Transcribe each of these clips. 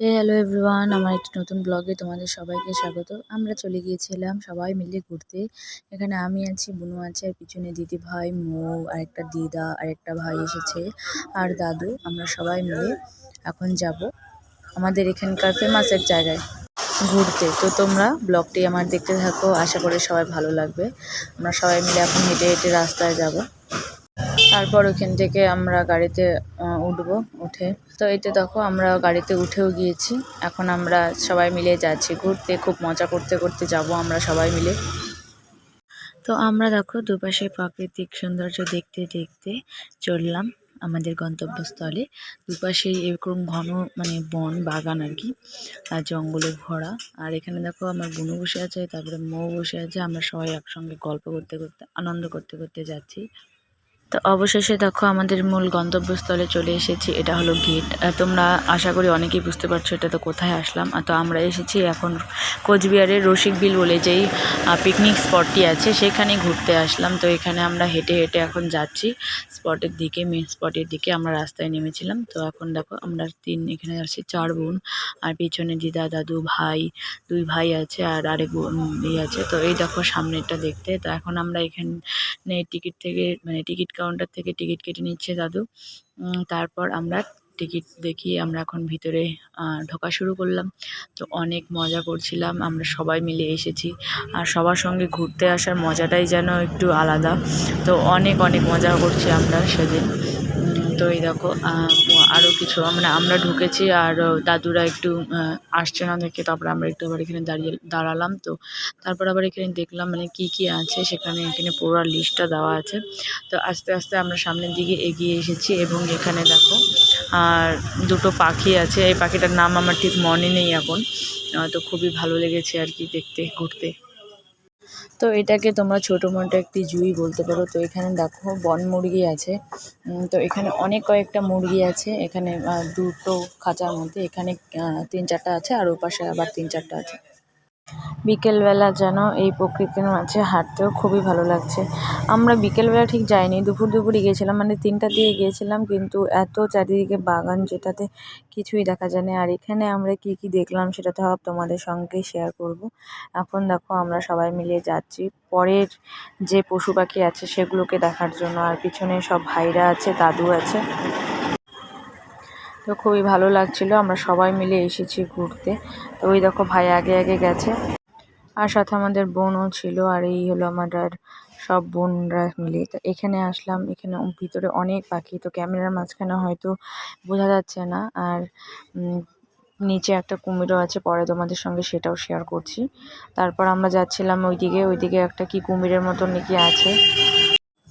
Hello everyone আমার একটি নতুন ব্লগে তোমাদের সবাইকে স্বাগত। আমরা চলে গিয়েছিলাম সবাই মিলে ঘুরতে। এখানে আমি আছি, বুনু আছে, আর পিছনে দিদি ভাই, মৌ, আর একটা দিদা, আর একটা ভাই এসেছে, আর দাদু। আমরা সবাই মিলে এখন যাব আমাদের এখানকার ফেমাস জায়গায় ঘুরতে। তো তোমরা ব্লগটি আমার দেখতে থাকো। আশা করি সবাই ভালো লাগবে। আমরা সবাই মিলে এখন হেঁটে হেঁটে রাস্তায় যাব। তারপর ওখান থেকে আমরা গাড়িতে উঠবো, উঠে। তো এতে দেখো, আমরা গাড়িতে উঠেও গিয়েছি। এখন আমরা সবাই মিলে যাচ্ছি ঘুরতে, খুব মজা করতে করতে যাব আমরা সবাই মিলে। তো আমরা দেখো, দুপাশে প্রাকৃতিক সৌন্দর্য দেখতে দেখতে চললাম আমাদের গন্তব্যস্থলে। দুপাশে এরকম ঘন মানে বন, বাগান আর কি, আর জঙ্গলে ভরা। আর এখানে দেখো, আমার বুনু বসে আছে, তারপরে মৌ বসে আছে। আমরা সবাই একসঙ্গে গল্প করতে করতে, আনন্দ করতে করতে যাচ্ছি। তো অবশেষে দেখো আমাদের মূল গন্তব্যস্থলে চলে এসেছি, এটা হলো গেট তোমরা আশা করি অনেকেই বুঝতে পারছ এটা তো কোথায় আসলাম। তো আমরা এসেছি এখন কোচবিহারের রসিক বিল বলে যেই পিকনিক স্পটটি আছে, সেখানে ঘুরতে আসলাম। তো এখানে আমরা হেঁটে হেঁটে এখন যাচ্ছি স্পটের দিকে মেন স্পটের দিকে। আমরা রাস্তায় নেমেছিলাম। তো এখন দেখো আমরা তিন, এখানে আসছি চার বোন, আর পিছনে দিদা, দাদু, ভাই, দুই ভাই আছে, আর আরেক বোন আছে। তো এই দেখো সামনেটা দেখতে। তো এখন আমরা এখানে টিকিট থেকে মানে টিকিট কাউন্টার থেকে টিকিট কেটে নিচ্ছে দাদু। তারপর আমরা টিকিট দেখিয়ে আমরা এখন ভিতরে ঢোকা শুরু করলাম। তো অনেক মজা করছিলাম, আমরা সবাই মিলে এসেছি। আর সবার সঙ্গে ঘুরতে আসার মজাটাই যেন একটু আলাদা। তো অনেক অনেক মজা করছি আমরা সেদিন। তো এই দেখো আরও কিছু মানে আমরা ঢুকেছি আর দাদুরা একটু আসছে না দেখে, তারপরে আমরা একটু আবার এখানে দাঁড়িয়ে, দাঁড়ালাম তো। তারপর আবার এখানে দেখলাম মানে কি কি আছে, সেখানে এখানে পুরো লিস্টটা দেওয়া আছে। তো আস্তে আস্তে আমরা সামনের দিকে এগিয়ে এসেছি এবং এখানে দেখো, আর দুটো পাখি আছে। এই পাখিটার নাম আমার ঠিক মনে নেই এখন। তো খুবই ভালো লেগেছে আর কি দেখতে, ঘুরতে। তো এটাকে তোমরা ছোটো মোটো একটি জুই বলতে পারো। তো এখানে দেখো বন মুরগি আছে। তো এখানে অনেক কয়েকটা মুরগি আছে। এখানে দুটো খাঁচার মধ্যে। এখানে তিন চারটা আছে আর ওপাশে আবার তিন চারটা আছে। বিকেলবেলা যেন এই প্রকৃতির মাঝে হাঁটতেও খুবই ভালো লাগছে। আমরা বিকেলবেলা ঠিক যাইনি, দুপুর দুপুরই গিয়েছিলাম মানে তিনটা দিয়ে গিয়েছিলাম, কিন্তু এত চারিদিকে বাগান যেটাতে কিছুই দেখা যায় না আর এখানে আমরা কি কি দেখলাম সেটা তো তোমাদের সঙ্গে শেয়ার করব। এখন দেখো আমরা সবাই মিলে যাচ্ছি। পরের যে পশু পাখি আছে সেগুলোকে দেখার জন্য, আর পিছনে সব ভাইরা আছে, দাদু আছে। তো খুবই ভালো লাগছিল, আমরা সবাই মিলে এসেছি ঘুরতে। তো ওই দেখো ভাই আগে আগে গেছে। আর সাথে আমাদের বোনও ছিল, আর এই হলো আমাদের সব বোনরা মিলে। তো এখানে আসলাম, এখানে ভিতরে অনেক পাখি, তো ক্যামেরার মাঝখানে হয়তো বোঝা যাচ্ছে না। আর নিচে একটা কুমিরও আছে, পরে তোমাদের সঙ্গে সেটাও শেয়ার করছি। তারপর আমরা যাচ্ছিলাম ওইদিকে ওইদিকে একটা কি কুমিরের মতন নাকি আছে।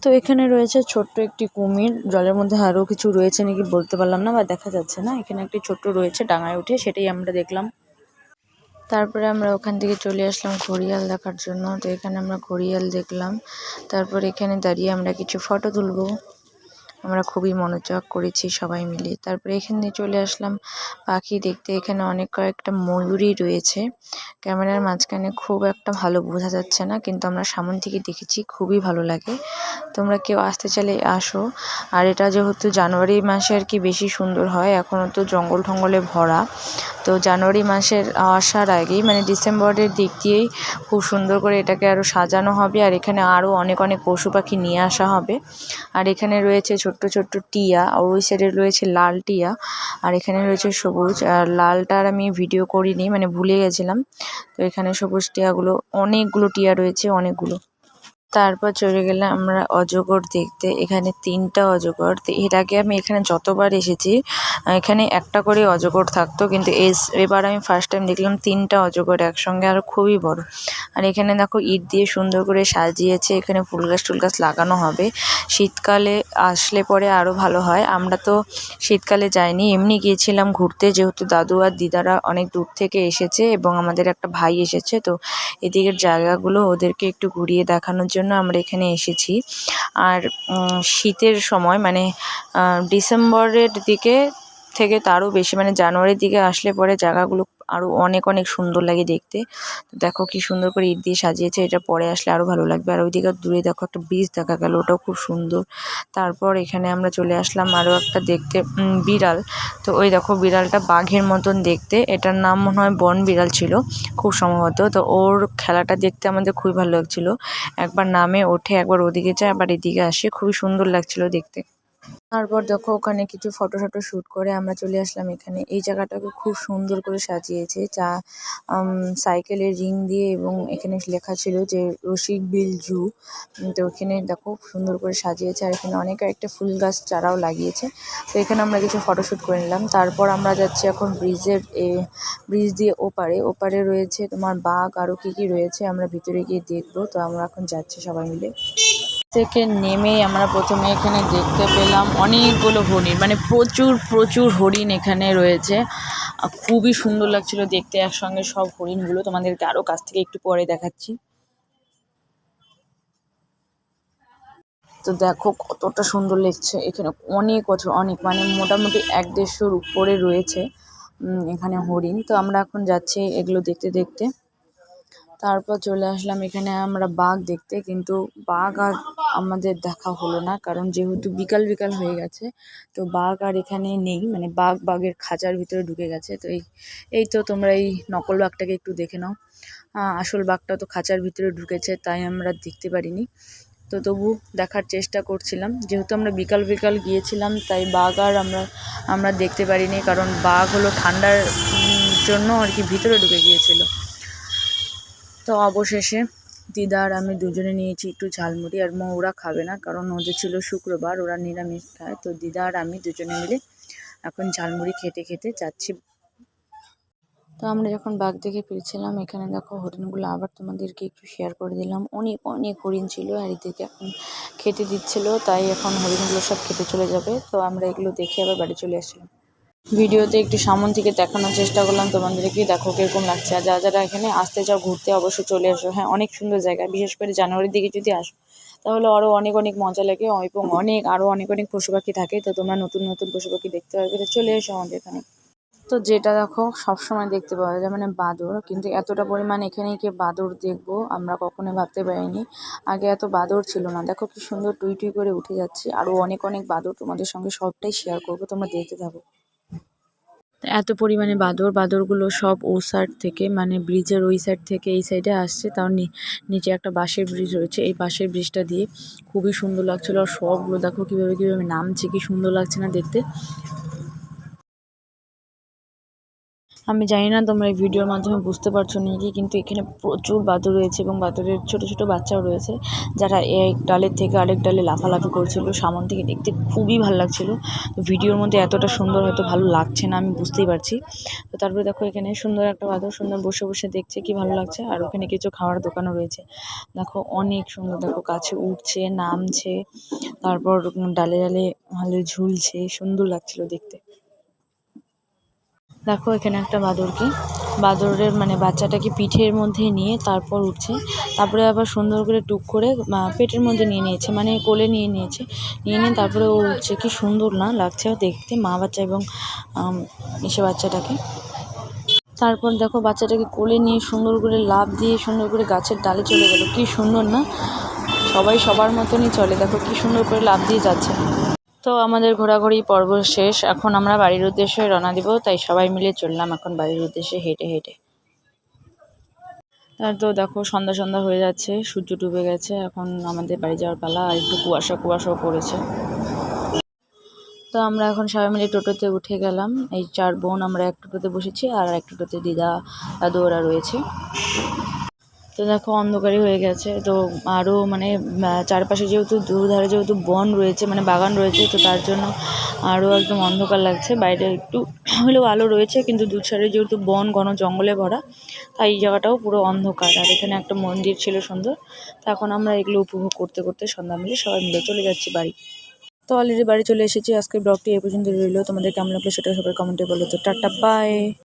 তো এখানে রয়েছে ছোট্ট একটি কুমির। জলের মধ্যে আরও কিছু রয়েছে নাকি বলতে পারলাম না বা দেখা যাচ্ছে না। এখানে একটি ছোট্ট রয়েছে ডাঙায় উঠে, সেটাই আমরা দেখলাম। তারপরে আমরা ওখান থেকে চলে আসলাম ঘড়িয়াল দেখার জন্য। তো এখানে আমরা ঘড়িয়াল দেখলাম। তারপর এখানে দাঁড়িয়ে আমরা কিছু ফটো তুলবো। আমরা খুবই মনোযোগ করেছি সবাই মিলে। তারপরে এখানে চলে আসলাম পাখি দেখতে। এখানে অনেক কয়েকটা ময়ূরই রয়েছে। ক্যামেরার মাঝখানে খুব একটা ভালো বোঝা যাচ্ছে না, কিন্তু আমরা সামনে থেকে দেখেছি, খুবই ভালো লাগে। তোমরা কেউ আসতে চাইলে আসো। আর এটা যেহেতু জানুয়ারি মাসে আর কি বেশি সুন্দর হয় এখনও তো জঙ্গল টঙ্গলে ভরা। তো জানুয়ারি মাসের আসার আগেই মানে ডিসেম্বরের দিক দিয়েই খুব সুন্দর করে এটাকে আরও সাজানো হবে। আর এখানে আরও অনেক অনেক পশু পাখি নিয়ে আসা হবে। আর এখানে রয়েছে ছোট্ট ছোট্ট টিয়া আর ওই সাইড এ রয়েছে লাল টিয়া আর এখানে রয়েছে সবুজ আর লালটার আমি ভিডিও করিনি মানে ভুলে গেছিলাম। তো এখানে সবুজ টিয়াগুলো, অনেকগুলো টিয়া রয়েছে, অনেকগুলো। তারপর চলে গেলাম আমরা অজগর দেখতে। এখানে তিনটা অজগর। এর আগে আমি এখানে যতবার এসেছি, এখানে একটা করে অজগর থাকতো, কিন্তু এস, এবার আমি ফার্স্ট টাইম দেখলাম তিনটা অজগর একসঙ্গে আর খুবই বড়। আর এখানে দেখো ইট দিয়ে সুন্দর করে সাজিয়েছে, এখানে ফুল গাছ টুল গাছ লাগানো হবে। শীতকালে আসলে পরে আরও ভালো হয়। আমরা তো শীতকালে যাইনি, এমনি গিয়েছিলাম ঘুরতে, যেহেতু দাদু আর দিদারা অনেক দূর থেকে এসেছে এবং আমাদের একটা ভাই এসেছে, তো এদিকের জায়গাগুলো ওদেরকে একটু ঘুরিয়ে দেখানোর জন্য আমরা এখানে এসেছি। আর শীতের সময় মানে ডিসেম্বরের দিকে থেকে তারও বেশি মানে জানুয়ারির দিকে আসলে পরে জায়গাগুলো আরও অনেক অনেক সুন্দর লাগে দেখতে। দেখো কি সুন্দর করে ঈদ দিয়ে সাজিয়েছে, এটা পরে আসলে আরও ভালো লাগবে। আর ওইদিকে দূরে দেখো একটা ব্রিজ দেখা গেল, ওটাও খুব সুন্দর। তারপর এখানে আমরা চলে আসলাম আরও একটা দেখতে বিড়াল। তো ওই দেখো বিড়ালটা বাঘের মতন দেখতে, এটার নাম মনে হয় বন বিড়াল ছিল, খুব সম্ভবত। তো ওর খেলাটা দেখতে আমাদের খুবই ভালো লাগছিল। একবার নামে ওঠে, একবার ওদিকে যায়, আবার এদিকে আসে, খুবই সুন্দর লাগছিল দেখতে। তারপর দেখো ওখানে কিছু ফটো ফটো শ্যুট করে আমরা চলে আসলাম এখানে। এই জায়গাটাকে খুব সুন্দর করে সাজিয়েছে। যা সাইকেলের রিং দিয়ে এবং এখানে লেখা ছিল যে রসিক বিল জু। তো ওখানে দেখো সুন্দর করে সাজিয়েছে। আর এখানে অনেক একটা ফুল গাছ চারাও লাগিয়েছে। তো এখানে আমরা কিছু ফটো ফটোশ্যুট করে নিলাম। তারপর আমরা যাচ্ছি এখন ব্রিজের ব্রিজ দিয়ে ওপারে। ওপারে রয়েছে তোমার বাঘ। আরও কী কী রয়েছে আমরা ভিতরে গিয়ে দেখব। তো আমরা এখন যাচ্ছি সবাই মিলে। থেকে নেমে আমরা প্রথমে এখানে দেখতে পেলাম অনেকগুলো হরিণ মানে প্রচুর প্রচুর হরিণ এখানে রয়েছে। খুবই সুন্দর লাগছিল দেখতে, একসঙ্গে সব হরিণগুলো তোমাদেরকে আরও কাছ থেকে একটু পরে দেখাচ্ছি। তো দেখো কতটা সুন্দর লাগছে, এখানে অনেক বছর, অনেক মানে মোটামুটি এক দেড়শোর উপরে রয়েছে এখানে হরিণ। তো আমরা এখন যাচ্ছি এগুলো দেখতে দেখতে। তারপর চলে আসলাম এখানে আমরা বাঘ দেখতে, কিন্তু বাঘ আর আমাদের দেখা হলো না, কারণ যেহেতু বিকাল বিকাল হয়ে গেছে, তো বাঘ আর এখানে নেই মানে বাঘ বাঘের খাঁচার ভিতরে ঢুকে গেছে, তো এই এই তো তোমরা এই নকল বাঘটাকে একটু দেখে নাও। আসল বাঘটা তো খাঁচার ভিতরে ঢুকেছে, তাই আমরা দেখতে পারিনি। তো তবু দেখার চেষ্টা করছিলাম, যেহেতু আমরা বিকাল বিকাল গিয়েছিলাম, তাই বাঘ আর আমরা আমরা দেখতে পারিনি, কারণ বাঘ হলো ঠান্ডার জন্য আর কি ভিতরে ঢুকে গিয়েছিল। তো অবশেষে দিদা আর আমি দুজনে নিয়েছি একটু ঝালমুড়ি আর মা ওরা খাবে না, কারণ ওদের ছিল শুক্রবার, ওরা নিরামিষ খায়। তো দিদা আর আমি দুজনে মিলে এখন ঝালমুড়ি খেতে খেতে যাচ্ছি। তো আমরা যখন বাঘ দেখে ফিরছিলাম, এখানে দেখো হরিণগুলো আবার তোমাদেরকে একটু শেয়ার করে দিলাম। অনেক অনেক হরিণ ছিল আর এদিকে এখন খেতে দিচ্ছিল, তাই এখন হরিণগুলো সব খেতে চলে যাবে। তো আমরা এগুলো দেখে আবার বাড়ি চলে আসছিলাম ভিডিওতে একটু সামন থেকে দেখানোর চেষ্টা করলাম। তোমাদেরকে দেখো কীরকম লাগছে। আর যারা যারা এখানে আসতে চাও, ঘুরতে অবশ্যই চলে আসো। হ্যাঁ অনেক সুন্দর জায়গা। বিশেষ করে জানুয়ারির দিকে যদি আসো, তাহলে আরও অনেক অনেক মজা লাগে এবং অনেক আরও অনেক অনেক পশু পাখি থাকে। তো তোমরা নতুন নতুন পশু পাখি দেখতে পারবে। তো চলে এসো আমাদের এখানে। তো যেটা দেখো, সবসময় দেখতে পাওয়া যায় মানে বাদর। কিন্তু এতটা পরিমাণ এখানে কি বাদর দেখব, আমরা কখনোই ভাবতে পারিনি। আগে এত বাদর ছিল না। দেখো কি সুন্দর টুই টুই করে উঠে যাচ্ছে। আরও অনেক অনেক বাদর তোমাদের সঙ্গে সবটাই শেয়ার করব। তোমরা দেখতে থাকো। এত পরিমাণে বাদর, বাদরগুলো সব ও সাইড থেকে মানে ব্রিজের ওই সাইড থেকে এই সাইডে আসছে। তার নিচে একটা বাঁশের ব্রিজ রয়েছে। এই বাঁশের ব্রিজটা দিয়ে খুবই সুন্দর লাগছিল। আর সবগুলো দেখো কীভাবে কীভাবে নামছে, কি সুন্দর লাগছে না দেখতে। আমি জানি না তোমরা এই ভিডিওর মাধ্যমে বুঝতে পারছ নাকি, কিন্তু এখানে প্রচুর বাদুড় রয়েছে এবং বাদুড়ের ছোট ছোট বাচ্চাও রয়েছে, যারা এক ডালের থেকে আরেক ডালে লাফালাফি করছিল, সামন থেকে দেখতে খুবই ভালো লাগছিল। তো ভিডিওর মধ্যে এতটা সুন্দর হয়তো ভালো লাগছে না, আমি বুঝতেই পারছি। তো তারপরে দেখো এখানে সুন্দর একটা বাদর সুন্দর বসে বসে দেখছে কি ভালো লাগছে, আর ওখানে কিছু খাওয়ার দোকানও রয়েছে। দেখো অনেক সুন্দর, দেখো কাছে উঠছে, নামছে, তারপর ডালে ডালে ভালো ঝুলছে, সুন্দর লাগছিল দেখতে। দেখো এখানে একটা বাদরকে বাদরের মানে বাচ্চাটাকে পিঠের মধ্যে নিয়ে তারপর উঠছে। তারপরে আবার সুন্দর করে টুক করে পেটের মধ্যে নিয়ে নিয়েছে মানে কোলে নিয়ে নিয়েছে। নিয়ে নিয়ে তারপরে ও উঠছে। কি সুন্দর না লাগছে দেখতে, মা বাচ্চা এবং এসে বাচ্চাটাকে। তারপর দেখো বাচ্চাটাকে কোলে নিয়ে সুন্দর করে লাফ দিয়ে সুন্দর করে গাছের ডালে চলে গেল। কি সুন্দর না? সবাই সবার মতনই চলে। দেখো কি সুন্দর করে লাফ দিয়ে যাচ্ছে। তো আমাদের ঘোরাঘুরি পর্ব শেষ। এখন আমরা বাড়ির উদ্দেশ্যে রওনা দিব, তাই সবাই মিলে চললাম এখন বাড়ির উদ্দেশ্যে হেঁটে হেঁটে। আর তো দেখো, সন্ধ্যা সন্ধ্যা হয়ে যাচ্ছে, সূর্য ডুবে গেছে, এখন আমাদের বাড়ি যাওয়ার পালা, আর একটু কুয়াশা, কুয়াশাও পড়েছে। তো আমরা এখন সবাই মিলে টোটোতে উঠে গেলাম। এই চার বোন, আমরা এক টোটোতে বসেছি, আর এক টোটোতে দিদা, দাদু ওরা রয়েছে। তো দেখো, অন্ধকারই হয়ে গেছে। তো আরও মানে চারপাশে যেহেতু দুধারে যেহেতু বন রয়েছে মানে বাগান রয়েছে, তো তার জন্য আরও একদম অন্ধকার লাগছে। বাইরে একটু হলেও আলো রয়েছে, কিন্তু দু যেহেতু বন, ঘন জঙ্গলে ভরা, তাই এই জায়গাটাও পুরো অন্ধকার। আর এখানে একটা মন্দির ছিল সুন্দর, তো এখন আমরা এগুলো উপভোগ করতে করতে সন্ধ্যা মিলে সবাই মিলে চলে যাচ্ছি বাড়ি। তো অলরেডি বাড়ি চলে এসেছি, আজকের ব্লগটি এই পর্যন্ত রইল। তোমাদের কেমন লাগল সেটা সবাই কমেন্টে বলো। তো টাটা বাই